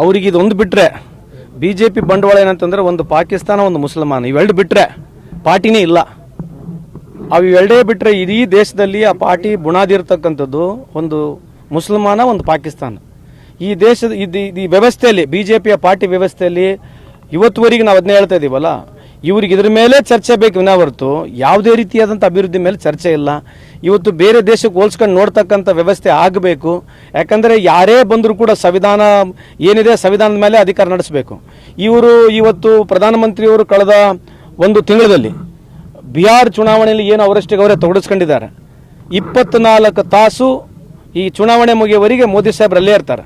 ಅವ್ರಿಗೆ ಇದೊಂದು ಬಿಟ್ಟರೆ ಬಿ ಜೆ ಪಿ ಬಂಡವಾಳ ಏನಂತಂದರೆ ಒಂದು ಪಾಕಿಸ್ತಾನ, ಒಂದು ಮುಸಲ್ಮಾನ, ಇವೆರಡು ಬಿಟ್ಟರೆ ಪಾರ್ಟಿನೇ ಇಲ್ಲ. ಅವು ಇವೆರಡೇ ಬಿಟ್ಟರೆ ಇಡೀ ದೇಶದಲ್ಲಿ ಆ ಪಾರ್ಟಿ ಬುನಾದಿ ಇರ್ತಕ್ಕಂಥದ್ದು ಒಂದು ಮುಸಲ್ಮಾನ, ಒಂದು ಪಾಕಿಸ್ತಾನ. ಈ ದೇಶದ, ಇದು, ಈ ವ್ಯವಸ್ಥೆಯಲ್ಲಿ ಬಿ ಜೆ ಪಿಯ ಪಾರ್ಟಿ ವ್ಯವಸ್ಥೆಯಲ್ಲಿ ಇವತ್ತುವರೆಗೆ ನಾವು ಅದನ್ನೇ ಹೇಳ್ತಾ ಇದ್ದೀವಲ್ಲ ಇವ್ರಿಗೆ ಇದ್ರ ಮೇಲೆ ಚರ್ಚೆ ಬೇಕು ವಿನಾ ಹೊರತು. ಯಾವುದೇ ರೀತಿಯಾದಂಥ ಅಭಿವೃದ್ಧಿ ಮೇಲೆ ಚರ್ಚೆ ಇಲ್ಲ. ಇವತ್ತು ಬೇರೆ ದೇಶಕ್ಕೆ ಹೋಲ್ಸ್ಕೊಂಡು ನೋಡ್ತಕ್ಕಂಥ ವ್ಯವಸ್ಥೆ ಆಗಬೇಕು. ಯಾಕಂದರೆ ಯಾರೇ ಬಂದರೂ ಕೂಡ ಸಂವಿಧಾನ ಏನಿದೆ ಸಂವಿಧಾನದ ಮೇಲೆ ಅಧಿಕಾರ ನಡೆಸಬೇಕು. ಇವರು ಇವತ್ತು ಪ್ರಧಾನಮಂತ್ರಿಯವರು ಕಳೆದ ಒಂದು ತಿಂಗಳಲ್ಲಿ ಬಿಹಾರ್ ಚುನಾವಣೆಯಲ್ಲಿ ಏನು ಅವರಷ್ಟಿಗೆ ಅವರೇ ತೊಡಗಿಸ್ಕೊಂಡಿದ್ದಾರೆ ಇಪ್ಪತ್ನಾಲ್ಕು ತಾಸು ಈ ಚುನಾವಣೆ ಮುಗಿಯುವವರೆಗೆ ಮೋದಿ ಸಾಹೇಬ್ರಲ್ಲೇ ಇರ್ತಾರೆ.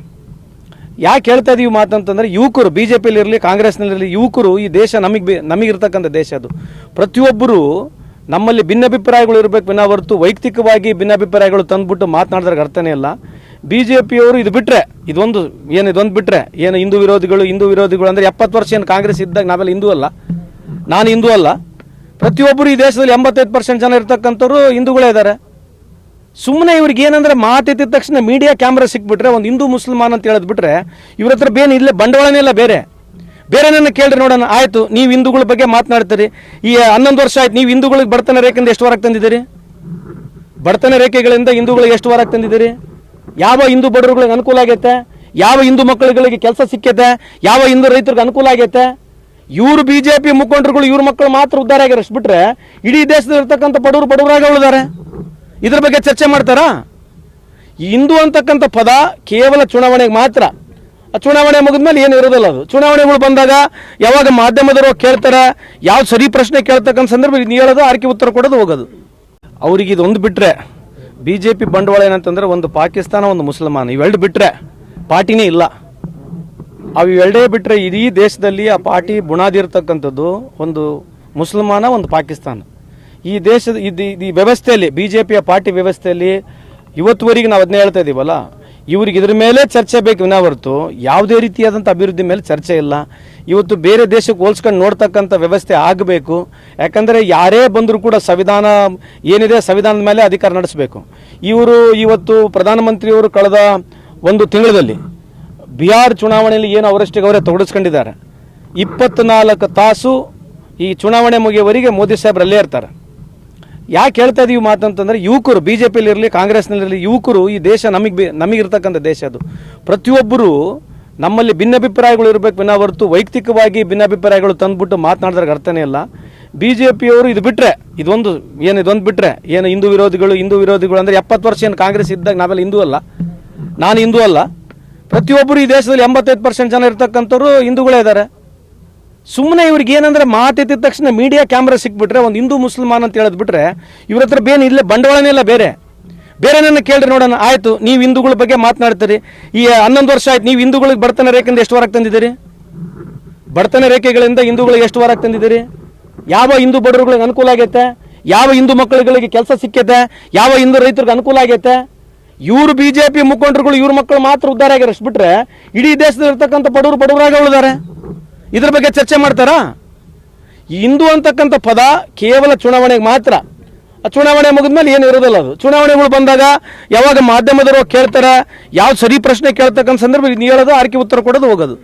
ಯಾಕೆ ಹೇಳ್ತಾ ಇದೀವಿ ಮಾತಂತಂದ್ರೆ ಯುವಕರು ಬಿ ಜೆ ಪಿಲಿರಲಿ ಕಾಂಗ್ರೆಸ್ನಲ್ಲಿರಲಿ, ಯುವಕರು ಈ ದೇಶ ನಮಗೆ ನಮಗಿರ್ತಕ್ಕಂಥ ದೇಶ ಅದು. ಪ್ರತಿಯೊಬ್ಬರು ನಮ್ಮಲ್ಲಿ ಭಿನ್ನಾಭಿಪ್ರಾಯಗಳು ಇರಬೇಕು ವಿನಾ ಹೊರತು ವೈಯಕ್ತಿಕವಾಗಿ ಭಿನ್ನಾಭಿಪ್ರಾಯಗಳು ತಂದ್ಬಿಟ್ಟು ಮಾತನಾಡಿದ್ರೆ ಅರ್ಥನೇ ಇಲ್ಲ. ಬಿ ಜೆ ಪಿಯವರು ಇದು ಬಿಟ್ಟರೆ ಇದೊಂದು, ಏನು ಇದೊಂದು ಬಿಟ್ಟರೆ ಏನು ಹಿಂದೂ ವಿರೋಧಿಗಳು ಹಿಂದೂ ವಿರೋಧಿಗಳು ಅಂದರೆ ಎಪ್ಪತ್ತು ವರ್ಷ ಏನು ಕಾಂಗ್ರೆಸ್ ಇದ್ದಾಗ ನಾವೆಲ್ಲ ಹಿಂದೂ ಅಲ್ಲ. ನಾನು ಹಿಂದೂ ಅಲ್ಲ. ಪ್ರತಿಯೊಬ್ಬರು ಈ ದೇಶದಲ್ಲಿ ಎಂಬತ್ತೈದು ಪರ್ಸೆಂಟ್ ಜನ ಇರ್ತಕ್ಕಂಥವ್ರು ಹಿಂದೂಗಳೇ ಇದ್ದಾರೆ. ಸುಮ್ಮನೆ ಇವ್ರಿಗೆ ಏನಂದ್ರೆ ಮಾತೆತ್ತಿದ ತಕ್ಷಣ ಮೀಡಿಯಾ ಕ್ಯಾಮ್ರಾ ಸಿಕ್ಬಿಟ್ರೆ, ಒಂದು ಹಿಂದೂ ಮುಸಲ್ಮಾನ್ ಅಂತ ಹೇಳದ್ ಬಿಟ್ರೆ, ಇವ್ರ ಹತ್ರ ಬೇನ್ ಇಲ್ಲೇ, ಬಂಡವಾಳನೇ ಇಲ್ಲ ಬೇರೆ. ಬೇರೆ ನನ್ನ ಕೇಳ್ರಿ ನೋಡೋಣ, ಆಯ್ತು, ನೀವು ಹಿಂದೂಗಳ ಬಗ್ಗೆ ಮಾತನಾಡ್ತೀರಿ. ಈ ಹನ್ನೊಂದು ವರ್ಷ ಆಯ್ತು, ನೀವು ಹಿಂದೂಗಳಿಗೆ ಬಡತನ ರೇಖೆಯಿಂದ ಎಷ್ಟು ವಾರಕ್ಕೆ ತಂದಿದ್ದೀರಿ? ಬಡತನ ರೇಖೆಗಳಿಂದ ಹಿಂದೂಗಳಿಗೆ ಎಷ್ಟು ವಾರಕ್ಕೆ ತಂದಿದ್ದೀರಿ? ಯಾವ ಹಿಂದೂ ಬಡವರುಗಳಿಗೆ ಅನುಕೂಲ ಆಗೈತೆ? ಯಾವ ಹಿಂದೂ ಮಕ್ಕಳುಗಳಿಗೆ ಕೆಲಸ ಸಿಕ್ಕೈತೆ? ಯಾವ ಹಿಂದೂ ರೈತರಿಗೆ ಅನುಕೂಲ ಆಗೈತೆ? ಇವರು ಬಿ ಜೆ ಪಿ ಮುಖಂಡರುಗಳು ಇವ್ರ ಮಕ್ಕಳು ಮಾತ್ರ ಉದ್ಧಾರ ಆಗ್ಯಾರ ಬಿಟ್ರೆ, ಇಡೀ ದೇಶದಲ್ಲಿ ಇರ್ತಕ್ಕಂಥ ಬಡವರು ಬಡವರಾಗ ಉಳಿದಾರೆ ಇದ್ರ ಬಗ್ಗೆ ಚರ್ಚೆ ಮಾಡ್ತಾರಾ? ಇಂದು ಹಿಂದೂ ಅಂತಕ್ಕಂಥ ಪದ ಕೇವಲ ಚುನಾವಣೆಗೆ ಮಾತ್ರ. ಆ ಚುನಾವಣೆ ಮುಗಿದ್ಮೇಲೆ ಏನು ಇರೋದಿಲ್ಲ ಅದು. ಚುನಾವಣೆಗಳು ಬಂದಾಗ ಯಾವಾಗ ಮಾಧ್ಯಮದವರು ಕೇಳ್ತಾರೆ, ಯಾವ ಸರಿ ಪ್ರಶ್ನೆ ಕೇಳ್ತಕ್ಕಂಥ ಸಂದರ್ಭ ನೀವು ಹೇಳೋದು, ಆರ್ಕೆ ಉತ್ತರ ಕೊಡೋದು ಹೋಗೋದು. ಅವ್ರಿಗೆ ಇದೊಂದು ಬಿಟ್ಟರೆ ಬಿ ಜೆ ಪಿ ಬಂಡವಾಳ ಏನಂತಂದ್ರೆ ಒಂದು ಪಾಕಿಸ್ತಾನ, ಒಂದು ಮುಸಲ್ಮಾನ, ಇವೆರಡು ಬಿಟ್ಟರೆ ಪಾರ್ಟಿನೇ ಇಲ್ಲ. ಅವು ಇವೆರಡೇ ಬಿಟ್ಟರೆ ಇಡೀ ದೇಶದಲ್ಲಿ ಆ ಪಾರ್ಟಿ ಬುನಾದಿ ಇರ್ತಕ್ಕಂಥದ್ದು ಒಂದು ಮುಸಲ್ಮಾನ, ಒಂದು ಪಾಕಿಸ್ತಾನ. ಈ ದೇಶದ ಈ ವ್ಯವಸ್ಥೆಯಲ್ಲಿ ಬಿ ಜೆ ಪಿಯ ಪಾರ್ಟಿ ವ್ಯವಸ್ಥೆಯಲ್ಲಿ ಇವತ್ತುವರೆಗೆ ನಾವು ಅದನ್ನೇ ಹೇಳ್ತಾ ಇದ್ದೀವಲ್ಲ ಇವ್ರಿಗೆ ಇದ್ರ ಮೇಲೆ ಚರ್ಚೆ ಬೇಕು ವಿನ ಹೊರತು, ಯಾವುದೇ ರೀತಿಯಾದಂಥ ಅಭಿವೃದ್ಧಿ ಮೇಲೆ ಚರ್ಚೆ ಇಲ್ಲ. ಇವತ್ತು ಬೇರೆ ದೇಶಕ್ಕೆ ಹೋಲ್ಸ್ಕೊಂಡು ನೋಡ್ತಕ್ಕಂಥ ವ್ಯವಸ್ಥೆ ಆಗಬೇಕು. ಯಾಕಂದರೆ ಯಾರೇ ಬಂದರೂ ಕೂಡ ಸಂವಿಧಾನ, ಏನಿದೆ ಸಂವಿಧಾನದ ಮೇಲೆ ಅಧಿಕಾರ ನಡೆಸಬೇಕು. ಇವರು ಇವತ್ತು ಪ್ರಧಾನಮಂತ್ರಿಯವರು ಕಳೆದ ಒಂದು ತಿಂಗಳಲ್ಲಿ ಬಿಹಾರ್ ಚುನಾವಣೆಯಲ್ಲಿ ಏನು ಅವರಷ್ಟಿಗೆ ಅವರೇ ತೊಡಗಿಸ್ಕೊಂಡಿದ್ದಾರೆ ಇಪ್ಪತ್ನಾಲ್ಕು ತಾಸು ಈ ಚುನಾವಣೆ ಮುಗಿಯುವವರೆಗೆ ಮೋದಿ ಸಾಹೇಬ್ರಲ್ಲೇ ಇರ್ತಾರೆ. ಯಾಕೆ ಹೇಳ್ತಾ ಇದೀವಿ ಮಾತಂತಂದ್ರೆ ಯುವಕರು ಬಿ ಜೆ ಪಿಲಿರಲಿ ಕಾಂಗ್ರೆಸ್ನಲ್ಲಿರಲಿ, ಯುವಕರು ಈ ದೇಶ ನಮಗೆ ನಮಗಿರ್ತಕ್ಕಂಥ ದೇಶ ಅದು. ಪ್ರತಿಯೊಬ್ಬರು ನಮ್ಮಲ್ಲಿ ಭಿನ್ನಾಭಿಪ್ರಾಯಗಳು ಇರಬೇಕು ವಿನಾ ಹೊರತು ವೈಯಕ್ತಿಕವಾಗಿ ಭಿನ್ನಾಭಿಪ್ರಾಯಗಳು ತಂದ್ಬಿಟ್ಟು ಮಾತನಾಡಿದ್ರೆ ಅರ್ಥನೇ ಇಲ್ಲ. ಬಿ ಜೆ ಪಿಯವರು ಇದು ಬಿಟ್ಟರೆ ಇದೊಂದು ಏನು ಇದೊಂದು ಬಿಟ್ಟರೆ ಏನು ಹಿಂದೂ ವಿರೋಧಿಗಳು ಹಿಂದೂ ವಿರೋಧಿಗಳು ಅಂದರೆ ಎಪ್ಪತ್ತು ವರ್ಷ ಏನು ಕಾಂಗ್ರೆಸ್ ಇದ್ದಾಗ ನಾವೆಲ್ಲ ಹಿಂದೂ ಅಲ್ಲ. ನಾನು ಹಿಂದೂ ಅಲ್ಲ. ಪ್ರತಿಯೊಬ್ಬರು ಈ ದೇಶದಲ್ಲಿ ಎಂಬತ್ತೈದು ಪರ್ಸೆಂಟ್ ಜನ ಇರ್ತಕ್ಕಂಥವ್ರು ಹಿಂದೂಗಳೇ ಇದ್ದಾರೆ. ಸುಮ್ಮನೆ ಇವ್ರಿಗೆ ಏನಂದ್ರೆ ಮಾತೆತ್ತಿದ ತಕ್ಷಣ ಮೀಡಿಯಾ ಕ್ಯಾಮ್ರಾ ಸಿಕ್ಬಿಟ್ರೆ, ಒಂದು ಹಿಂದೂ ಮುಸಲ್ಮಾನ್ ಅಂತ ಹೇಳದ್ ಬಿಟ್ರೆ, ಇವ್ರ ಹತ್ರ ಬೇನ್ ಇಲ್ಲೇ, ಬಂಡವಾಳನೇ ಇಲ್ಲ ಬೇರೆ. ಬೇರೆ ನನ್ನ ಕೇಳ್ರಿ ನೋಡೋಣ, ಆಯ್ತು, ನೀವು ಹಿಂದೂಗಳ ಬಗ್ಗೆ ಮಾತನಾಡ್ತೀರಿ. ಈ ಹನ್ನೊಂದು ವರ್ಷ ಆಯ್ತು, ನೀವು ಹಿಂದೂಗಳಿಗೆ ಬಡತನ ರೇಖೆಯಿಂದ ಎಷ್ಟು ವಾರಕ್ಕೆ ತಂದಿದ್ದೀರಿ? ಬಡತನ ರೇಖೆಗಳಿಂದ ಹಿಂದೂಗಳಿಗೆ ಎಷ್ಟು ವಾರಕ್ಕೆ ತಂದಿದ್ದೀರಿ? ಯಾವ ಹಿಂದೂ ಬಡವರುಗಳಿಗೆ ಅನುಕೂಲ ಆಗೈತೆ? ಯಾವ ಹಿಂದೂ ಮಕ್ಕಳುಗಳಿಗೆ ಕೆಲಸ ಸಿಕ್ಕೈತೆ? ಯಾವ ಹಿಂದೂ ರೈತರಿಗೆ ಅನುಕೂಲ ಆಗೈತೆ? ಇವರು ಬಿ ಜೆ ಪಿ ಮುಖಂಡರುಗಳು ಇವ್ರ ಮಕ್ಕಳು ಮಾತ್ರ ಉದ್ಧಾರ ಆಗ್ಯಾರ ಬಿಟ್ರೆ, ಇಡೀ ದೇಶದಲ್ಲಿ ಇರ್ತಕ್ಕಂಥ ಬಡವರು ಬಡವರಾಗ ಉಳಿದಾರೆ. ಇದ್ರ ಬಗ್ಗೆ ಚರ್ಚೆ ಮಾಡ್ತಾರಾ? ಇಂದು ಅಂತಕ್ಕಂಥ ಪದ ಕೇವಲ ಚುನಾವಣೆಗೆ ಮಾತ್ರ. ಆ ಚುನಾವಣೆ ಮುಗಿದ್ಮೇಲೆ ಏನು ಇರೋದಿಲ್ಲ ಅದು. ಚುನಾವಣೆಗಳು ಬಂದಾಗ ಯಾವಾಗ ಮಾಧ್ಯಮದವರು ಕೇಳ್ತಾರೆ ಯಾವ ಸರಿ ಪ್ರಶ್ನೆ ಕೇಳ್ತಕ್ಕಂಥ ಸಂದರ್ಭ ನೀವು ಹೇಳೋದು ಆರ್ಕೆ ಉತ್ತರ ಕೊಡೋದು ಹೋಗೋದು.